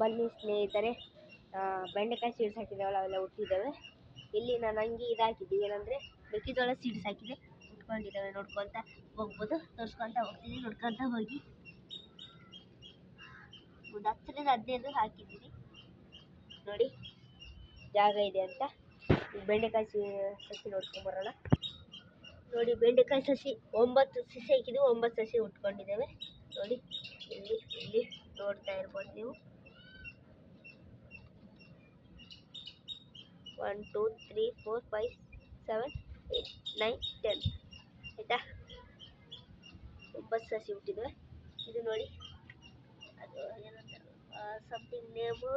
ಬನ್ನಿ ಸ್ನೇಹಿತರೆ. ಬೆಂಡೆಕಾಯಿ ಸೀಡ್ಸ್ ಹಾಕಿದ್ದೇವಲ್ಲ ಅವೆಲ್ಲ ಹುಟ್ಟಿದ್ದಾವೆ ಇಲ್ಲಿ ನಾನು ಹಂಗೆ ಇದಾಕಿದ್ದು. ಏನಂದರೆ, ಮೆಕ್ಕೆಜೋಳ ಸೀಡ್ಸ್ ಹಾಕಿದೆ. ಉಟ್ಕೊಂಡಿದ್ದಾವೆ ನೋಡ್ಕೊತ ಹೋಗ್ಬೋದು. ತೋರಿಸ್ಕೊತ ಹೋಗ್ತೀನಿ, ನೋಡ್ಕೊತ ಹೋಗಿ. ಒಂದು ಹತ್ತರಿಂದ ಹದಿನೈದು ಹಾಕಿದ್ದೀನಿ. ನೋಡಿ, ಜಾಗ ಇದೆ ಅಂತ. ಈ ಬೆಂಡೆಕಾಯಿ ಸಸಿ ನೋಡ್ಕೊಂಬರೋಣ ನೋಡಿ, ಬೆಂಡೆಕಾಯಿ ಸಸಿ, ಒಂಬತ್ತು ಸಸಿ ಹಾಕಿದ್ವಿ, ಒಂಬತ್ತು ಸಸಿ ಉಟ್ಕೊಂಡಿದ್ದಾವೆ. ನೋಡಿ, ಇಲ್ಲಿ ಇಲ್ಲಿ ನೋಡ್ತಾ ಇರ್ಬೋದು ನೀವು. One two three four five seven eight nine ten ಆಯಿತಾ? ಒಂಬತ್ತು ಸಸಿ ಹುಟ್ಟಿದ್ವೆ ಇದು ನೋಡಿ. ಅದು ಏನಂತಾರೆ? ಸಮಥಿಂಗ್ ನೇಮು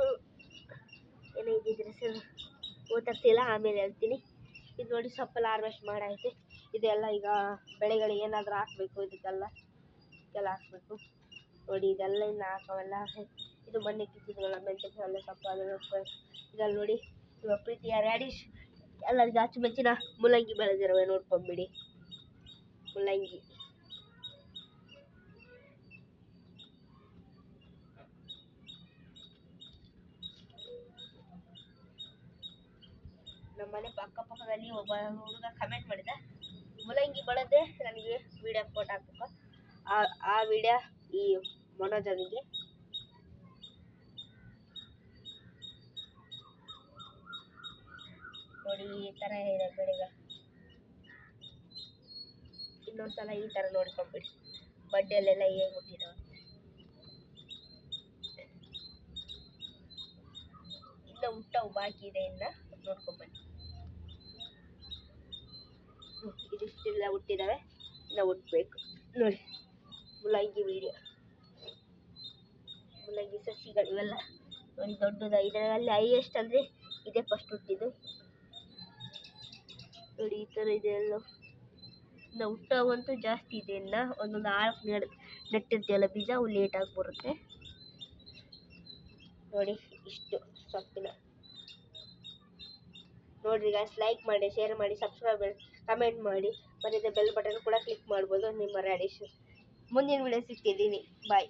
ಏನೋ ಇದ್ದಿದ್ರೆ ಸರ್. ಗೊತ್ತಾಗ್ತಿಲ್ಲ, ಆಮೇಲೆ ಹೇಳ್ತೀನಿ. ಇದು ನೋಡಿ, ಸೊಪ್ಪೆಲ್ಲ ಹಾರ್ವೆಸ್ಟ್ ಮಾಡೈತೆ ಇದೆಲ್ಲ ಈಗ ಬೆಳೆಗಳಿಗೆ ಏನಾದರೂ ಹಾಕಬೇಕು, ಇದಕ್ಕೆಲ್ಲ. ಇದಕ್ಕೆಲ್ಲ ಹಾಕಬೇಕು. ನೋಡಿ, ಇದೆಲ್ಲ ಇನ್ನು ಹಾಕವೆಲ್ಲ. ಇದು ಮೊನ್ನೆ ಕಿತ್ತಿದ್ವಲ್ಲ ಮೆಂತೆ ಸೊಪ್ಪು ಅದನ್ನು ಇದ್ರಲ್ಲಿ ನೋಡಿ. ಪ್ರೀತಿಯ ರ್ಯಾಡಿಶ್ ಎಲ್ಲರಿಗೂ ಅಚ್ಚುಮೆಚ್ಚಿನ ಮೂಲಂಗಿ ಬೆಳೆದಿರುವೆ ನೋಡ್ಕೊಂಬಿಡಿ. ಮೂಲಂಗಿ ನಮ್ಮನೆ ಅಕ್ಕಪಕ್ಕದಲ್ಲಿ ಒಬ್ಬ ಹುಡುಗ ಕಮೆಂಟ್ ಮಾಡಿದ ಮೂಲಂಗಿ ಬೆಳೆದೆ ನನಗೆ ವಿಡಿಯೋ ಫೋಟೋ ಹಾಕಬೇಕು. ಆ ಆ ವಿಡಿಯೋ ಈ ಮನೋಜನಿಗೆ. ಈ ಥರ ಇದೆ ಬೆಳಿಗ್ಗೆ ಇನ್ನೊಂದ್ಸಲ ಈ ಥರ ನೋಡ್ಕೊಂಬಿಡಿ. ಬಡ್ಡಿಯಲ್ಲೆಲ್ಲ ಹೇಗೆ ಹುಟ್ಟಿದಾವೆ ಇನ್ನು ಹುಟ್ಟವು ಬಾಕಿ ಇದೆ ಇನ್ನ, ನೋಡ್ಕೊಂಬನ್ನಿ. ಇದಿಷ್ಟೆಲ್ಲ ಹುಟ್ಟಿದಾವೆ, ಇನ್ನು ಹುಟ್ಟಬೇಕು ನೋಡಿ, ಮುಲಂಗಿ ವಿಡಿಯೋ ಮುಲಂಗಿ ಸಸಿಗಳು ಇವೆಲ್ಲ. ಒಂದು ದೊಡ್ಡದ, ಇದರಲ್ಲಿ ಹೈಯೆಸ್ಟ್ ಅಂದರೆ ಇದೇ ಫಸ್ಟ್ ಹುಟ್ಟಿದ್ದು. ನೋಡಿ ಈ ತರ ಇದೆ ಎಲ್ಲ ನಾವು ಜಾಸ್ತಿ ಇದೆ ಇನ್ನ. ಒಂದೊಂದು ಆಳಕ್ಕೆ ನೆಡ್, ನೆಟ್ಟಿರ್ತೀವಲ್ಲ ಬೀಜ, ಅವು ಆಗಿ ಬರುತ್ತೆ. ನೋಡಿ, ಇಷ್ಟು ಸೊಪ್ಪಿನ. ನೋಡ್ರಿ ಗಾಯ್ಸ್ ಲೈಕ್ ಮಾಡಿ ಶೇರ್ ಮಾಡಿ ಸಬ್ಸ್ಕ್ರೈಬ್ ಮಾಡಿ ಕಮೆಂಟ್ ಮಾಡಿ. ಮತ್ತೆ ಬೆಲ್ ಬಟನ್ ಕೂಡ ಕ್ಲಿಕ್ ಮಾಡ್ಬೋದು. ನಿಮ್ಮ ರ್ಯಾಡಿಶ್ ಮುಂದಿನ ವಿಡಿಯೋ ಸಿಗ್ತಿದ್ದೀನಿ. ಬಾಯ್